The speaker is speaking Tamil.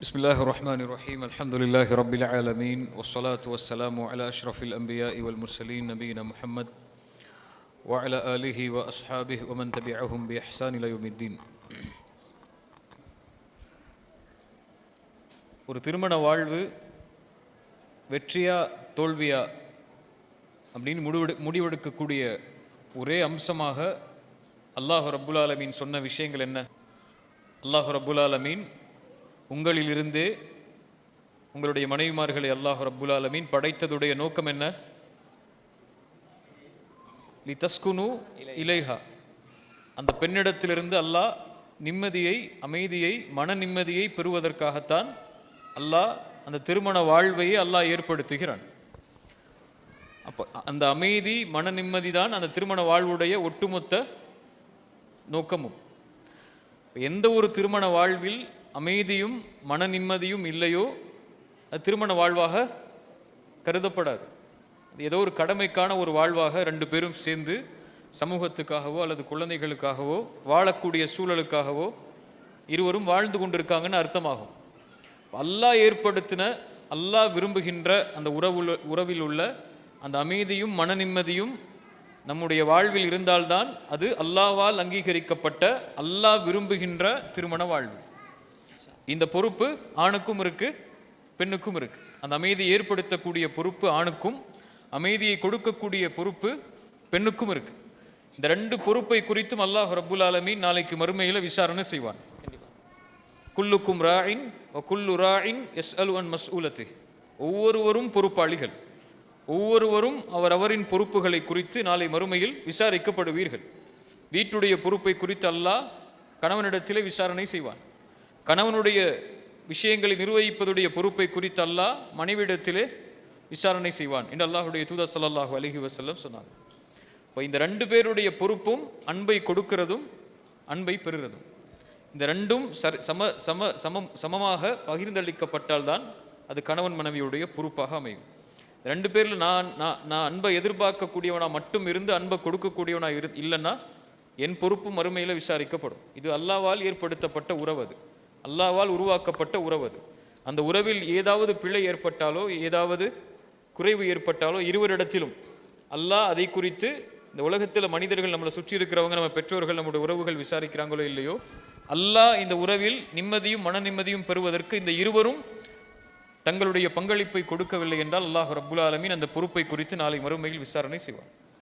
بسم الله الرحمن الرحيم الحمد لله رب العالمين والصلاة والسلام على أشرف الأنبياء والمرسلين نبينا محمد وعلى آله وأصحابه ومن تبعهم بإحسان إلى يوم الدين ஒரு திருமண வாழ்வு வெற்றியா தோல்வியா அப்படின்னு முடிவெடு முடிவெடுக்கக்கூடிய ஒரே அம்சமாக அல்லாஹ் ரப்புல் ஆலமீன் சொன்ன விஷயங்கள் என்ன அல்லாஹ் ரப்புல் ஆலமீன் உங்களிலிருந்தே உங்களுடைய மனைவிமார்களை அல்லாஹ் ரப்புல் ஆலமீன் படைத்ததுடைய நோக்கம் என்ன? லி தஸ்குனு இலைஹா. அந்த பெண்ணிடத்திலிருந்து அல்லாஹ் நிம்மதியை அமைதியை மன நிம்மதியை பெறுவதற்காகத்தான் அல்லாஹ் அந்த திருமண வாழ்வையே அல்லாஹ் ஏற்படுத்துகிறான். அப்போ அந்த அமைதி மன நிம்மதி தான் அந்த திருமண வாழ்வுடைய ஒட்டுமொத்த நோக்கமும். எந்த ஒரு திருமண வாழ்வில் அமைதியும் மன நிம்மதியும் இல்லையோ? அது திருமண வாழ்வாக கருதப்படாது. ஏதோ ஒரு கடமைக்கான ஒரு வாழ்வாக ரெண்டு பேரும் சேர்ந்து சமூகத்துக்காகவோ அல்லது குழந்தைகளுக்காகவோ வாழக்கூடிய சூழலுக்காகவோ இருவரும் வாழ்ந்து கொண்டிருக்காங்கன்னு அர்த்தமாகும். அல்லாஹ் ஏற்படுத்தின அல்லாஹ் விரும்புகின்ற அந்த உறவுல உறவில் உள்ள அந்த அமைதியும் மன நிம்மதியும் நம்முடைய வாழ்வில் இருந்தால்தான் அது அல்லாவால் அங்கீகரிக்கப்பட்ட அல்லாஹ் விரும்புகின்ற திருமண வாழ்வு. இந்த பொறுப்பு ஆணுக்கும் இருக்கு பெண்ணுக்கும் இருக்கு. அந்த அமைதியை ஏற்படுத்தக்கூடிய பொறுப்பு ஆணுக்கும் அமைதியை கொடுக்கக்கூடிய பொறுப்பு பெண்ணுக்கும் இருக்கு. இந்த ரெண்டு பொறுப்பை குறித்தும் அல்லாஹ் ரபுல் ஆலமீன் நாளைக்கு மறுமையில் விசாரணை செய்வான். குல்லுக்கும் ராயின் குல்லு ராயின் எஸ் அல் மஸ் மஸ்ஊலத்து ஒவ்வொருவரும் பொறுப்பாளிகள். ஒவ்வொருவரும் அவர் அவரின் பொறுப்புகளை குறித்து நாளை மறுமையில் விசாரிக்கப்படுவீர்கள். வீட்டுடைய பொறுப்பை குறித்து அல்லாஹ் கணவனிடத்திலே விசாரணை செய்வான். கணவனுடைய விஷயங்களை நிர்வகிப்பதுடைய பொறுப்பை குறித்து அல்லாஹ் மனைவிடத்திலே விசாரணை செய்வான் என்று அல்லாஹுடைய தூதா சல்லாஹூ அலைஹி வசல்லம் சொன்னாங்க. இப்போ இந்த ரெண்டு பேருடைய பொறுப்பும் அன்பை கொடுக்கிறதும் அன்பை பெறுகிறதும் இந்த ரெண்டும் சரி சம சம சமம் சமமாக பகிர்ந்தளிக்கப்பட்டால்தான் அது கணவன் மனைவியுடைய பொறுப்பாக அமையும். ரெண்டு பேரில் நான் நான் நான் அன்பை எதிர்பார்க்கக்கூடியவனா மட்டும் இருந்து அன்பை கொடுக்கக்கூடியவனாக இரு இல்லைன்னா என் பொறுப்பு மறுமையில் விசாரிக்கப்படும். இது அல்லாவால் ஏற்படுத்தப்பட்ட உறவு அது. அல்லாவால் உருவாக்கப்பட்ட உறவு அது. அந்த உறவில் ஏதாவது பிழை ஏற்பட்டாலோ ஏதாவது குறைவு ஏற்பட்டாலோ இருவரிடத்திலும் அல்லாஹ் அதை குறித்து இந்த உலகத்தில் மனிதர்கள் நம்மளை சுற்றி இருக்கிறவங்க நம்ம பெற்றோர்கள் நம்முடைய உறவுகள் விசாரிக்கிறாங்களோ இல்லையோ அல்லாஹ் இந்த உறவில் நிம்மதியும் மன நிம்மதியும் பெறுவதற்கு இந்த இருவரும் தங்களுடைய பங்களிப்பை கொடுக்கவில்லை என்றால் அல்லாஹ் ரபுல் ஆலமின் அந்த பொறுப்பை குறித்து நாளை மறுமையில் விசாரணை செய்வார்.